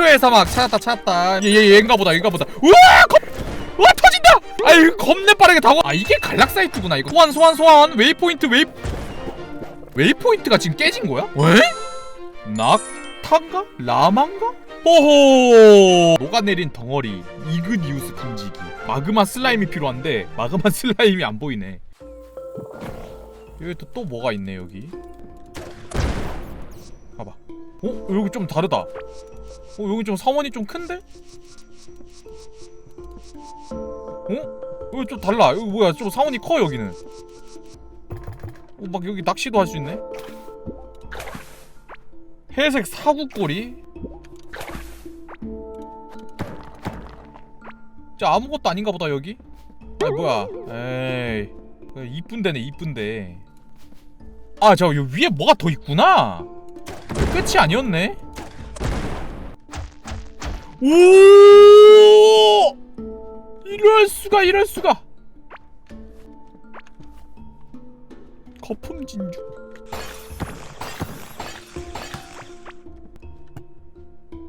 최초의 사막 찾았다 찾았다. 얘 얘 얘인가 보다 얘인가 보다. 우와 겁 와 터진다! 아이 겁내 빠르게 다고 아 이게 갈락 사이트구나 이거. 소환 소환 소환. 웨이포인트 웨이 웨이포인트가 지금 깨진 거야? 왜? 낙타인가? 라마인가? 호호! 녹아내린 덩어리. 이그니우스 감지기. 마그마 슬라임이 필요한데 마그마 슬라임이 안 보이네. 여기 또, 또 뭐가 있네 여기? 봐봐. 어? 여기 좀 다르다 어 여기 좀 사원이 좀 큰데? 어? 여기 좀 달라. 여기 뭐야? 좀 사원이 커 여기는. 어, 막 여기 낚시도 할 수 있네. 회색 사구꼬리? 저 아무것도 아닌가 보다 여기. 아니 뭐야? 에이. 이쁜 데네 이쁜 데아저 위에 뭐가 더 있구나? 끝이 아니었네 오 이럴 수가 이럴 수가 거품 진주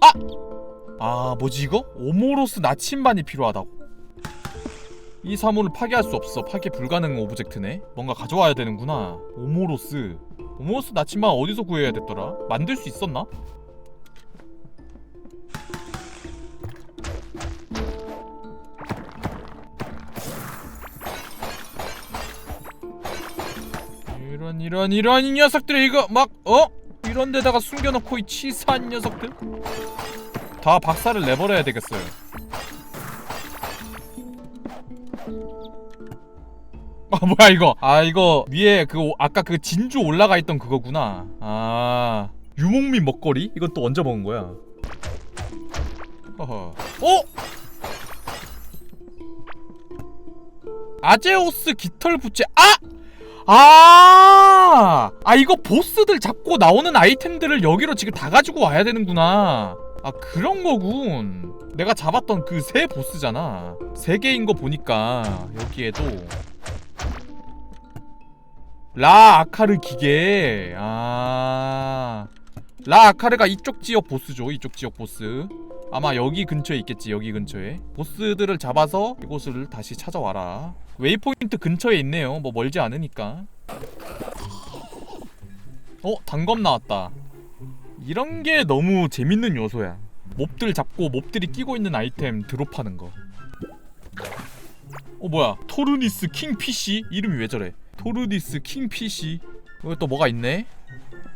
아! 아 뭐지 이거? 오모로스 나침반이 필요하다고 이 사물을 파괴할 수 없어 파괴 불가능 오브젝트네 뭔가 가져와야 되는구나 오모로스 오모로스 나침반 어디서 구해야 됐더라? 만들 수 있었나? 이런 이런 이런 이 녀석들 이거 막 어? 이런 데다가 숨겨놓고 이 치사한 녀석들 다 박살을 내버려야 되겠어요 아 뭐야 이거 아 이거 위에 그 오- 아까 그 진주 올라가 있던 그거구나 아 유목민 먹거리? 이건 또 언제 먹은 거야 허허 어? 아제오스 깃털 부채 아! 아! 아 이거 보스들 잡고 나오는 아이템들을 여기로 지금 다 가지고 와야 되는구나. 아 그런 거군. 내가 잡았던 그새 보스잖아. 세 개인 거 보니까 여기에도. 라 아카르 기계. 아... 라 아카르가 이쪽 지역 보스죠 이쪽 지역 보스. 아마 여기 근처에 있겠지 여기 근처에. 보스들을 잡아서 이곳을 다시 찾아와라 웨이포인트 근처에 있네요. 뭐 멀지 않으니까. 어? 단검 나왔다. 이런 게 너무 재밌는 요소야. 몹들 잡고 몹들이 끼고 있는 아이템 드롭하는 거. 어 뭐야? 토르니스 킹피시 이름이 왜 저래? 토르니스 킹피시 여기 또 뭐가 있네?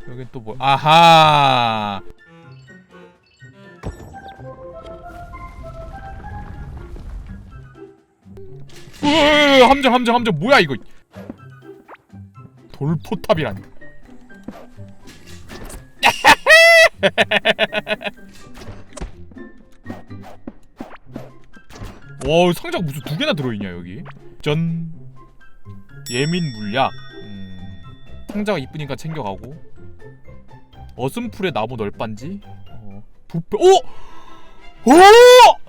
여기 또 뭐 아하 으 함정 함정 함정. 뭐야 이거? 돌포탑이라니 와 상자가 무슨 두 개나 들어있냐 여기? 전 예민 물약. 음, 상자가 이쁘니까 챙겨가고. 어슴풀의 나무 널빤지? 어, 부패 오! 오!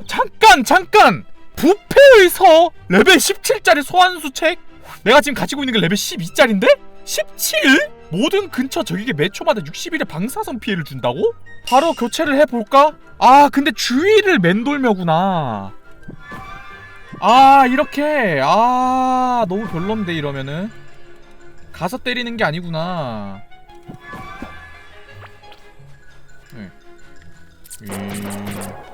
잠깐 잠깐 부패의 서 레벨 17짜리 소환수 책 내가 지금 가지고 있는 게 레벨 12짜리인데? 17? 모든 근처 적에게 매 초마다 60일의 방사선 피해를 준다고? 바로 교체를 해볼까? 아 근데 주위를 맴돌며구나 아 이렇게 아 너무 별론데 이러면은 가서 때리는 게 아니구나 네. 음.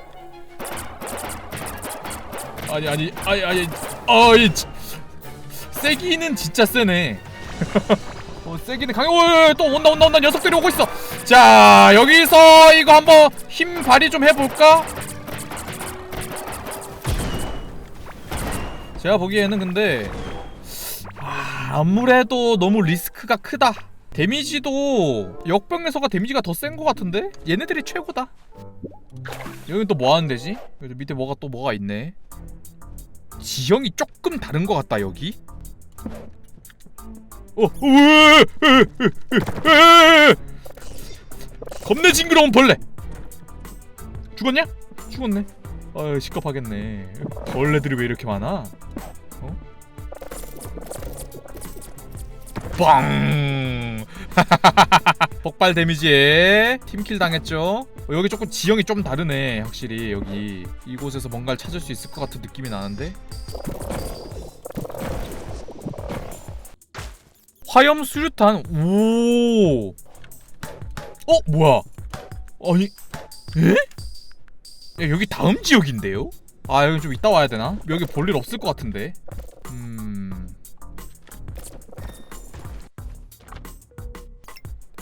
아니 아니 아니 아니. 어이 세기는 진짜 세네. 어 세기는 강해. 오또 온다 온다 온다. 녀석들이 오고 있어. 자 여기서 이거 한번 힘 발휘 좀 해볼까? 제가 보기에는 근데 아, 아무래도 너무 리스크가 크다. 데미지도 역병에서가 데미지가 더 센 것 같은데? 얘네들이 최고다. 여기 또뭐 하는 데지? 여기 밑에 뭐가 또 뭐가 있네. 지형이 조금 다른 것 같다 여기. 어. 겁내 징그러운 벌레. 죽었냐? 죽었네. 아유 시겁하겠네 벌레들이 왜 이렇게 많아? 어? 빵! 폭발 데미지에 팀킬 당했죠 어, 여기 조금 지형이 좀 다르네 확실히 여기 이곳에서 뭔가를 찾을 수 있을 것 같은 느낌이 나는데 화염 수류탄 오 어? 뭐야 아니 에? 야, 여기 다음 지역인데요? 아 여기 좀 이따 와야 되나? 여기 볼 일 없을 것 같은데 음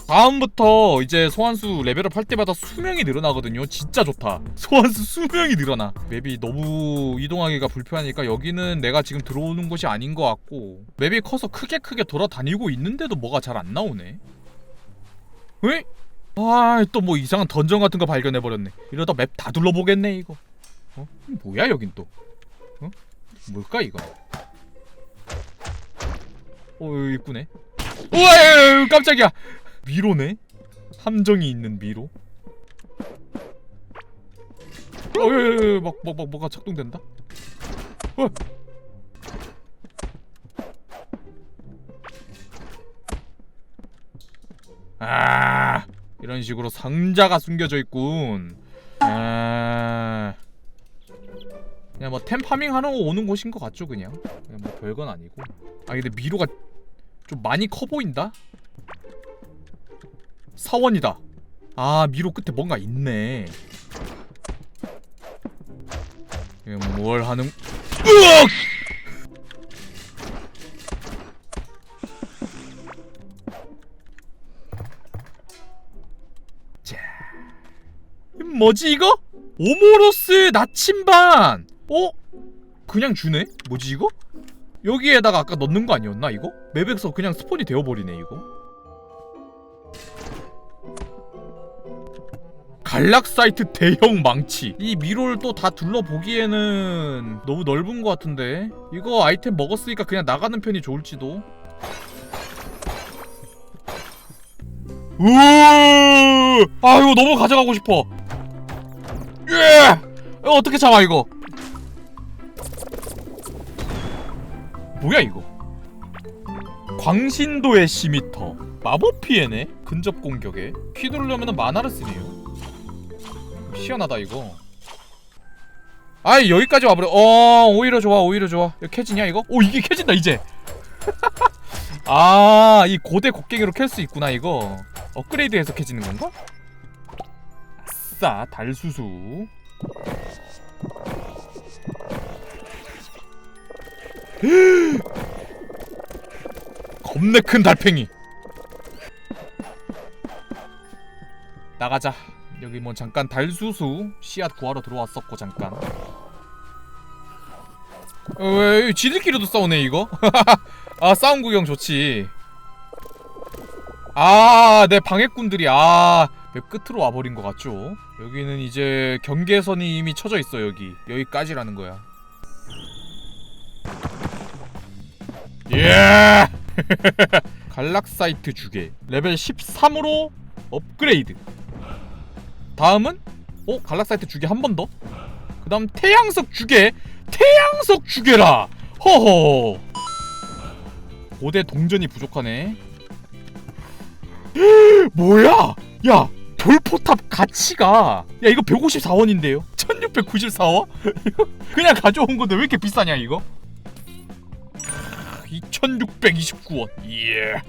다음부터 이제 소환수 레벨업 할 때마다 수명이 늘어나거든요. 진짜 좋다. 소환수 수명이 늘어나. 맵이 너무 이동하기가 불편하니까 여기는 내가 지금 들어오는 곳이 아닌 것 같고 맵이 커서 크게 크게 돌아다니고 있는데도 뭐가 잘 안 나오네. 왜? 아, 또 뭐 이상한 던전 같은 거 발견해 버렸네. 이러다 맵 다 둘러보겠네 이거. 어? 뭐야 여긴 또? 어? 뭘까 이거? 어, 여기 있구네. 우와, 깜짝이야. 미로네? 함정이 있는 미로? 어, 야, 막, 막, 막, 뭐가 작동된다? 어. 아, 이런 식으로 상자가 숨겨져 있군. 아, 그냥 뭐 템파밍 하러 오는 곳인 것 같죠, 그냥. 그냥 뭐 별건 아니고. 아, 근데 미로가 좀 많이 커 보인다. 사원이다. 아 미로 끝에 뭔가 있네. 이게 뭘 하는? 으악! 자, 뭐지 이거? 오모로스 나침반. 어? 그냥 주네? 뭐지 이거? 여기에다가 아까 넣는 거 아니었나 이거? 맵에서 그냥 스폰이 되어버리네 이거. 갈락 사이트 대형 망치. 이 미로를 또 다 둘러보기에는 너무 넓은 것 같은데? 이거 아이템 먹었으니까 그냥 나가는 편이 좋을지도. 으아 이거 너무 가져가고 싶어. 예! 이거 어떻게 잡아 이거? 뭐야 이거? 광신도의 시미터. 마법 피해네? 근접 공격에. 휘두르려면 만화를 쓰네요 희한하다 이거. 아이 여기까지 와버려. 어 오히려 좋아 오히려 좋아. 이거 캐지냐 이거? 오 이게 캐진다 이제. 아 이 고대 곡괭이로 캘 수 있구나 이거. 업그레이드해서 캐지는 건가? 아싸 달수수. 겁내 큰 달팽이. 나가자 여기 뭐 잠깐 달수수 씨앗 구하러 들어왔었고 잠깐. 어, 왜 지들끼리도 싸우네 이거? 아 싸움 구경 좋지. 아 내 방해꾼들이 아맵 끝으로 와버린 것 같죠? 여기는 이제 경계선이 이미 쳐져 있어 여기. 여기까지라는 거야. 예! 갈락 사이트 주게 레벨 13으로 업그레이드 다음은 어 갈락사이트 주게 한 번 더. 그 다음 태양석 주게 태양석 주게라. 허허. 고대 동전이 부족하네. 뭐야? 야 돌포탑 가치가 야 이거 154원인데요. 1694원? 그냥 가져온 건데 왜 이렇게 비싸냐 이거? 2629원. 예.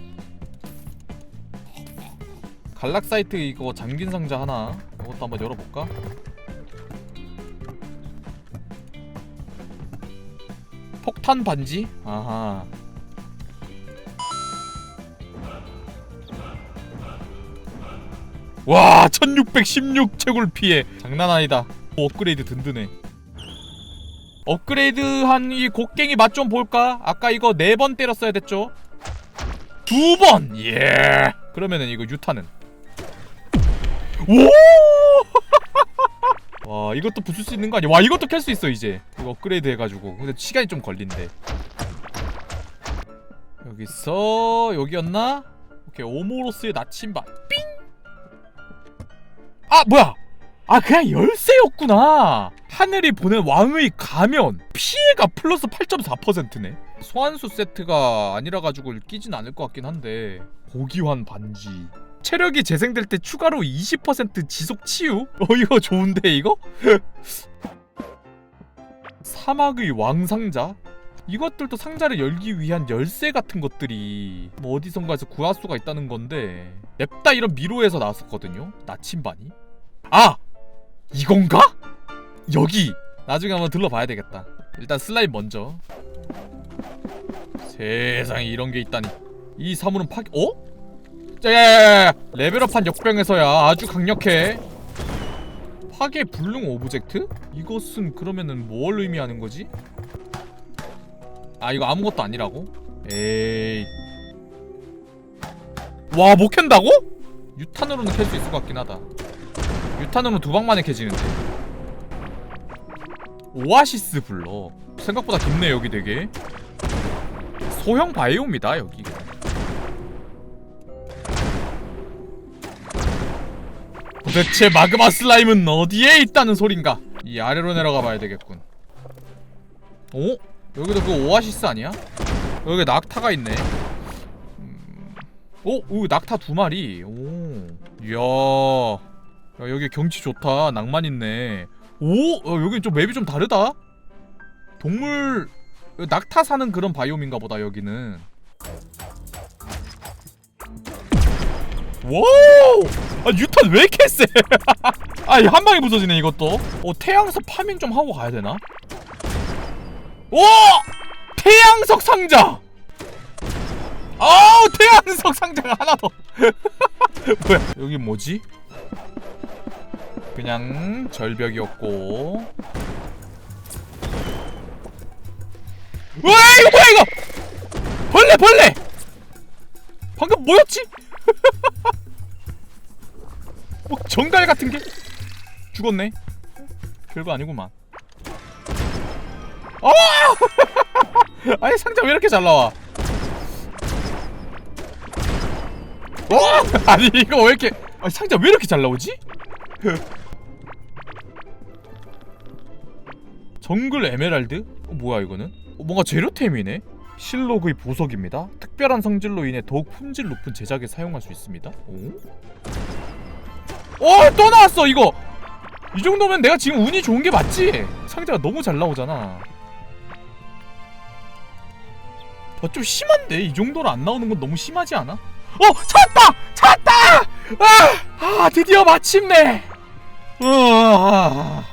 갈락 사이트 이거 잠긴 상자 하나 이것도 한번 열어볼까? 폭탄 반지? 아하 와 1616 채굴 피해 장난 아니다 오, 업그레이드 든든해 업그레이드한 이 곡괭이 맛 좀 볼까? 아까 이거 네 번 때렸어야 됐죠? 두 번! 예! 그러면은 이거 유타는 오! 와 이것도 부술 수 있는 거 아니야? 와 이것도 캘 수 있어 이제 이거 업그레이드 해가지고 근데 시간이 좀 걸린대 여기서 여기였나? 오케이 오모로스의 나침반 삥! 아 뭐야! 아 그냥 열쇠였구나 하늘이 보낸 왕의 가면 피해가 플러스 8.4%네 소환수 세트가 아니라 가지고 끼진 않을 것 같긴 한데 고기환 반지 체력이 재생될 때 추가로 20% 지속 치유? 어 이거 좋은데 이거? 사막의 왕상자? 이것들도 상자를 열기 위한 열쇠 같은 것들이 뭐 어디선가에서 구할 수가 있다는 건데 냅다 이런 미로에서 나왔었거든요 나침반이 아! 이건가? 여기! 나중에 한번 들러봐야 되겠다 일단 슬라임 먼저 세상에 이런 게 있다니 이 사물은 파괴.. 어? 자야야야야 레벨업한 역병에서야 아주 강력해 파괴 불능 오브젝트? 이것은 그러면은 뭘 의미하는 거지? 아 이거 아무것도 아니라고? 에이 와못 캔다고? 유탄으로는 캘 수 있을 것 같긴 하다 유탄으로는 두 방만에 캐지는데 오아시스 블러 생각보다 깊네 여기 되게 소형 바이오입니다 여기 도대체 마그마 슬라임은 어디에 있다는 소린가? 이 아래로 내려가 봐야 되겠군. 오? 여기도 그 오아시스 아니야? 여기 낙타가 있네. 음... 오? 오 낙타 두 마리. 오. 이야. 야, 여기 경치 좋다. 낭만 있네. 오? 어, 여기 좀 맵이 좀 다르다? 동물 낙타 사는 그런 바이옴인가 보다 여기는 와우! 아 유탄 왜 이렇게 세? 아이 한 방에 부서지네 이것도 어 태양석 파밍 좀 하고 가야 되나? 오! 태양석 상자! 아우 태양석 상자가 하나 더 뭐야 여기 뭐지? 그냥 절벽이었고 와 이거 뭐야 이거 벌레 벌레 방금 뭐였지? 정갈 같은 게 죽었네 별거 아니구만 아! 아니 상자 왜 이렇게 잘 나와? 와! 아니 이거 왜 이렇게 아니 상자 왜 이렇게 잘 나오지? 정글 에메랄드? 어, 뭐야 이거는? 어, 뭔가 재료템이네? 실록의 보석입니다. 특별한 성질로 인해 더욱 품질 높은 제작에 사용할 수 있습니다. 오? 어, 또 나왔어 이거. 이 정도면 내가 지금 운이 좋은 게 맞지? 상자가 너무 잘 나오잖아. 어, 좀 심한데 이 정도로 안 나오는 건 너무 심하지 않아? 어, 찾았다, 찾았다. 아, 아 드디어 마침내. 아,